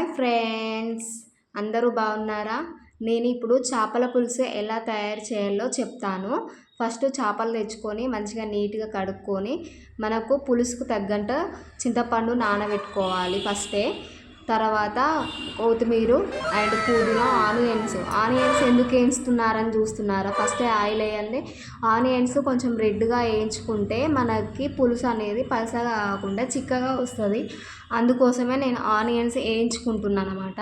Hi friends. అందరూ బాగున్నారా? నేను ఇప్పుడు చేపల పులుసు ఎలా తయారు చేయాలో చెప్తాను. ఫస్ట్ చేపలు తెచ్చుకొని మంచిగా నీట్గా కడుక్కొని మనకు పులుసుకు తగ్గట్టు చింతపండు నానబెట్టుకోవాలి ఫస్టే. తర్వాత కొత్తిమీర అండ్ పుదీనా ఆనియన్స్. ఆనియన్స్ ఎందుకు వేయించుతున్నారని చూస్తున్నారా? ఫస్ట్ ఆయిల్ వేయాలి ఆనియన్స్ కొంచెం రెడ్గా వేయించుకుంటే మనకి పులుసు అనేది పలసగా కాకుండా చిక్కగా వస్తుంది. అందుకోసమే నేను ఆనియన్స్ వేయించుకుంటున్నాను అనమాట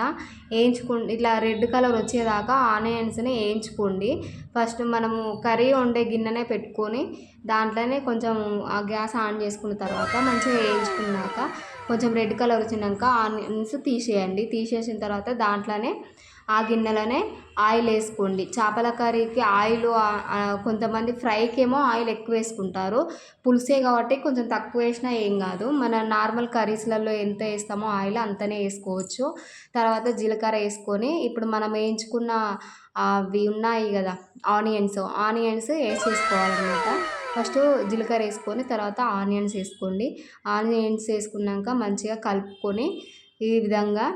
వేయించుకు ఇట్లా రెడ్ కలర్ వచ్చేదాకా ఆనియన్స్ని వేయించుకోండి. ఫస్ట్ మనము కర్రీ వండే గిన్నెనే పెట్టుకొని దాంట్లోనే కొంచెం ఆ గ్యాస్ ఆన్ చేసుకున్న తర్వాత మంచిగా వేయించుకున్నాక కొంచెం రెడ్ కలర్ వచ్చినాక ఆనియన్స్ తీసేయండి. తీసేసిన తర్వాత దాంట్లోనే ఆ గిన్నెలోనే ఆయిల్ వేసుకోండి. చేపల కర్రీకి ఆయిల్ కొంతమంది ఫ్రైకి ఏమో ఆయిల్ ఎక్కువ వేసుకుంటారు. పులుసే కాబట్టి కొంచెం తక్కువ వేసినా ఏం కాదు. మన నార్మల్ కర్రీస్లలో ఎంత వేస్తామో ఆయిల్ అంతనే వేసుకోవచ్చు. తర్వాత జీలకర్ర వేసుకొని ఇప్పుడు మనం వేయించుకున్న అవి ఉన్నాయి కదా ఆనియన్స్. ఆనియన్స్ వేసేసుకోవాలన్నమాట. ఫస్ట్ జీలకర్ర వేసుకొని తర్వాత ఆనియన్స్ వేసుకోండి. ఆనియన్స్ వేసుకున్నాక మంచిగా కలుపుకొని ఈ విధంగా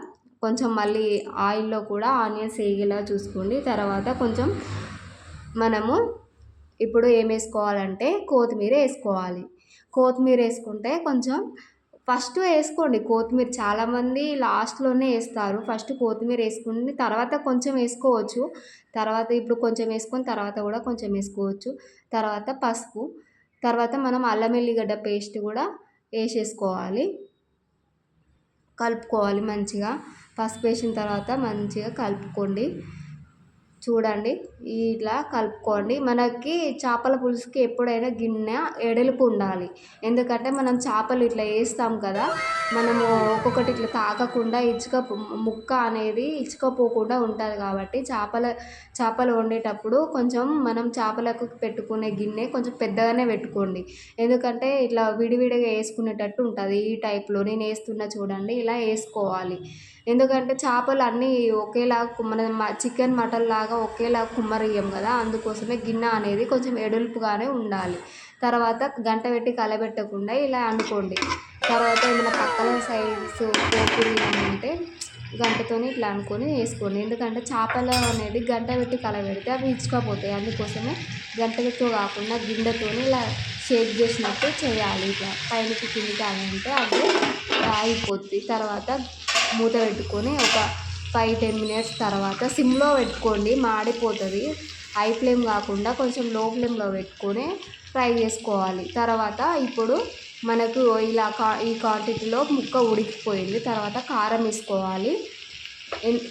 కొంచెం మళ్ళీ ఆయిల్లో కూడా ఆనియన్స్ వేగేలా చూసుకోండి. తర్వాత కొంచెం మనము ఇప్పుడు ఏం వేసుకోవాలంటే కొత్తిమీర వేసుకోవాలి. కొత్తిమీర వేసుకుంటే కొంచెం ఫస్ట్ వేసుకోండి కొత్తిమీర. చాలామంది లాస్ట్లోనే వేస్తారు. ఫస్ట్ కొత్తిమీర వేసుకుని తర్వాత కొంచెం వేసుకోవచ్చు. తర్వాత ఇప్పుడు కొంచెం వేసుకొని తర్వాత కూడా కొంచెం వేసుకోవచ్చు. తర్వాత పసుపు. తర్వాత మనం అల్లం వెల్లిగడ్డ పేస్ట్ కూడా వేసేసుకోవాలి. కలుపుకోవాలి మంచిగా. పసుపు వేసిన తర్వాత మంచిగా కలుపుకోండి. చూడండి. ఇలా కలుపుకోండి. మనకి చేపల పులుసుకి ఎప్పుడైనా గిన్నె ఎడలుపు ఉండాలి. ఎందుకంటే మనం చేపలు ఇట్లా వేస్తాం కదా మనము ఒక్కొక్కటి ఇట్లా తాకకుండా ఇచ్చుక ముక్క అనేది ఇచ్చుకపోకుండా ఉంటుంది కాబట్టి చేపల చేపలు వండేటప్పుడు కొంచెం మనం చేపలకు పెట్టుకునే గిన్నె కొంచెం పెద్దగానే పెట్టుకోండి. ఎందుకంటే ఇట్లా విడివిడిగా వేసుకునేటట్టు ఉంటుంది ఈ టైప్లో. నేను వేస్తున్నా చూడండి ఇలా వేసుకోవాలి. ఎందుకంటే చేపలు అన్నీ ఒకేలా మన చికెన్ మటన్ లాగా ఒకేలా కుమ్మరియ్యం కదా. అందుకోసమే గిన్నె అనేది కొంచెం ఎడుల్పుగానే ఉండాలి. తర్వాత గంట పెట్టి కలబెట్టకుండా ఇలా అనుకోండి. తర్వాత ఏమైనా పక్కన సైడ్స్ పోపులు ఉంటే గంటతో ఇట్లా అనుకొని వేసుకోండి. ఎందుకంటే చేపలు అనేది గంట పెట్టి కలబెడితే అవి ఇచ్చుకోపోతాయి. అందుకోసమే గంటలతో కాకుండా గిన్నెతోని ఇలా షేక్ చేసినట్టు చేయాలి ఇట్లా. పైనకి కిందికి అని అంటే అవి ఆగిపోద్ది తర్వాత మూత పెట్టుకొని ఒక ఫైవ్ టెన్ మినిట్స్ తర్వాత సిమ్లో పెట్టుకోండి మాడిపోతుంది. హై ఫ్లేమ్ కాకుండా కొంచెం లో ఫ్లేమ్లో పెట్టుకొని ఫ్రై చేసుకోవాలి. తర్వాత ఇప్పుడు మనకు ఇలా కా ఈ క్వాంటిటీలో ముక్క ఉడికిపోయింది. తర్వాత కారం వేసుకోవాలి.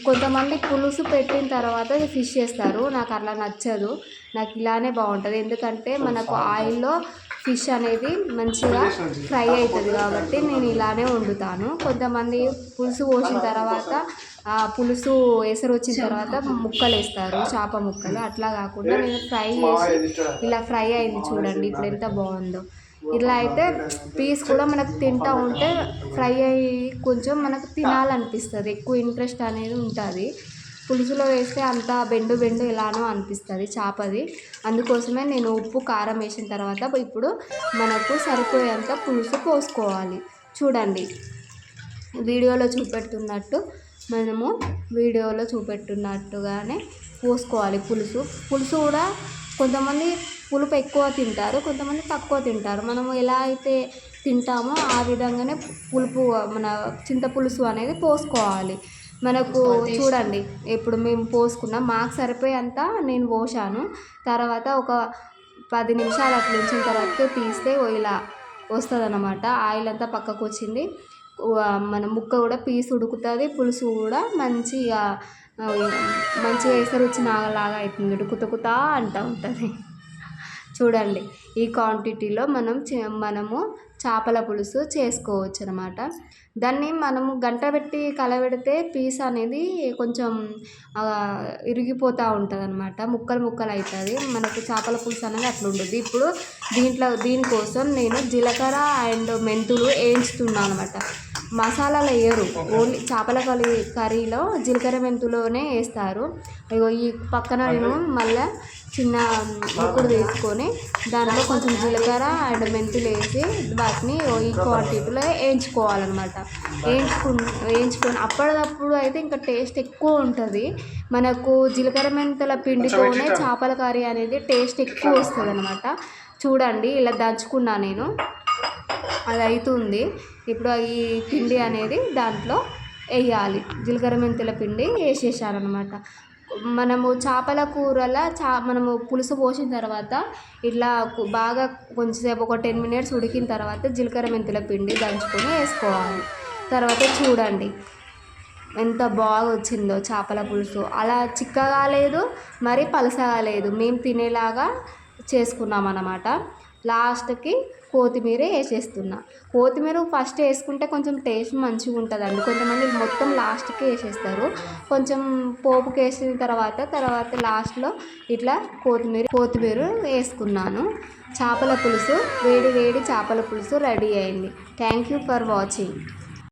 కొంతమంది పులుసు పెట్టిన తర్వాత ఫిష్ చేస్తారు. నాకు అలా నచ్చదు. నాకు ఇలానే బాగుంటుంది. ఎందుకంటే మనకు ఆయిల్లో ఫిష్ అనేది మంచిగా ఫ్రై అవుతుంది కాబట్టి నేను ఇలానే వండుతాను. కొంతమంది పులుసు పోసిన తర్వాత పులుసు ఎసరు వచ్చిన తర్వాత ముక్కలు వేస్తారు. చేప ముక్కలు. అట్లా కాకుండా నేను ఫ్రై చేసి ఇలా ఫ్రై అయింది చూడండి. ఇప్పుడు ఎంత బాగుందో. ఇలా అయితే పీస్ కూడా మనకు తింటూ ఉంటే ఫ్రై అయ్యి కొంచెం మనకు తినాలనిపిస్తుంది. ఎక్కువ ఇంట్రెస్ట్ అనేది ఉంటుంది. పులుసులో వేస్తే అంత బెండు బెండు ఎలానో అనిపిస్తుంది చేపది. అందుకోసమే నేను ఉప్పు కారం వేసిన తర్వాత ఇప్పుడు మనకు సరిపోయేంత పులుసు పోసుకోవాలి చూడండి. వీడియోలో చూపెట్టున్నట్టు మనము వీడియోలో చూపెట్టున్నట్టుగానే పోసుకోవాలి పులుసు. పులుసు కూడా కొంతమంది పులుపు ఎక్కువ తింటారు కొంతమంది తక్కువ తింటారు. మనము ఎలా అయితే తింటామో ఆ విధంగానే పులుపు మన చింతపులుసు అనేది పోసుకోవాలి. మనకు చూడండి ఇప్పుడు మేము పోసుకున్నాం. మాకు సరిపోయేంత నేను పోసాను. తర్వాత ఒక పది నిమిషాలు అట్లా ఉంచిన తర్వాత తీస్తే ఇలా వస్తుంది అన్నమాట ఆయిల్ అంతా పక్కకు వచ్చింది. మన ముక్క కూడా పీస్ ఉడుకుతుంది. పులుసు కూడా మంచిగా మంచిగా ఎసరు వచ్చిన లాగా అవుతుంది. ఉడుకుతుకుతా అంటూ ఉంటుంది. చూడండి. ఈ క్వాంటిటీలో మనం మనము చేపల పులుసు చేసుకోవచ్చు అనమాట దాన్ని మనము గంట పెట్టి కలబెడితే పీస్ అనేది కొంచెం ఇరిగిపోతూ ఉంటుంది అనమాట ముక్కలు ముక్కలు అవుతుంది మనకు చేపల పులుసు అనేది అట్లా ఉండదు. ఇప్పుడు దీంట్లో దీనికోసం నేను జీలకర్ర అండ్ మెంతులు వేయించుతున్నాను అనమాట మసాలాలు వేయరు. ఓన్లీ చేపల కర్రీ కర్రీలో జీలకర్ర మెంతులోనే వేస్తారు. ఇగో ఈ పక్కన నేను మళ్ళీ చిన్న ముక్కుడు వేసుకొని దాంట్లో కొంచెం జీలకర్ర అండ్ మెంతులు వేసి వాటిని ఈ క్వాంటిటీలో వేయించుకోవాలన్నమాట. వేయించుకు వేయించుకొని అప్పటిదప్పుడు అయితే ఇంకా టేస్ట్ ఎక్కువ ఉంటుంది. మనకు జీలకర్ర మెంతుల పిండితోనే చేపల కర్రీ అనేది టేస్ట్ ఎక్కువ వస్తుంది అనమాట చూడండి ఇలా దంచుకున్నా నేను. అది అవుతుంది ఇప్పుడు ఈ పిండి అనేది దాంట్లో వేయాలి. జీలకర్ర మెంతుల పిండి వేసేసారనమాట మనము చేపల కూరలో చా మనము పులుసు పోసిన తర్వాత ఇట్లా బాగా కొంచెంసేపు ఒక టెన్ మినిట్స్ ఉడికిన తర్వాత జీలకర్ర మెంతుల పిండి దంచుకొని వేసుకోవాలి. తర్వాత చూడండి ఎంత బాగా వచ్చిందో చేపల పులుసు. అలా చిక్కగా లేదు మరి పలసగా లేదు. మేము తినేలాగా చేసుకున్నాం అన్నమాట లాస్ట్కి కొత్తిమీర వేసేస్తున్నా. కొత్తిమీర ఫస్ట్ వేసుకుంటే కొంచెం టేస్ట్ మంచిగా ఉంటుందండి. కొంతమంది మొత్తం లాస్ట్కి వేసేస్తారు. కొంచెం పోపుకి వేసిన తర్వాత తర్వాత లాస్ట్లో ఇట్లా కొత్తిమీర కొత్తిమీర వేసుకున్నాను. చేపల పులుసు వేడి వేడి చేపల పులుసు రెడీ అయింది. Thank you for watching.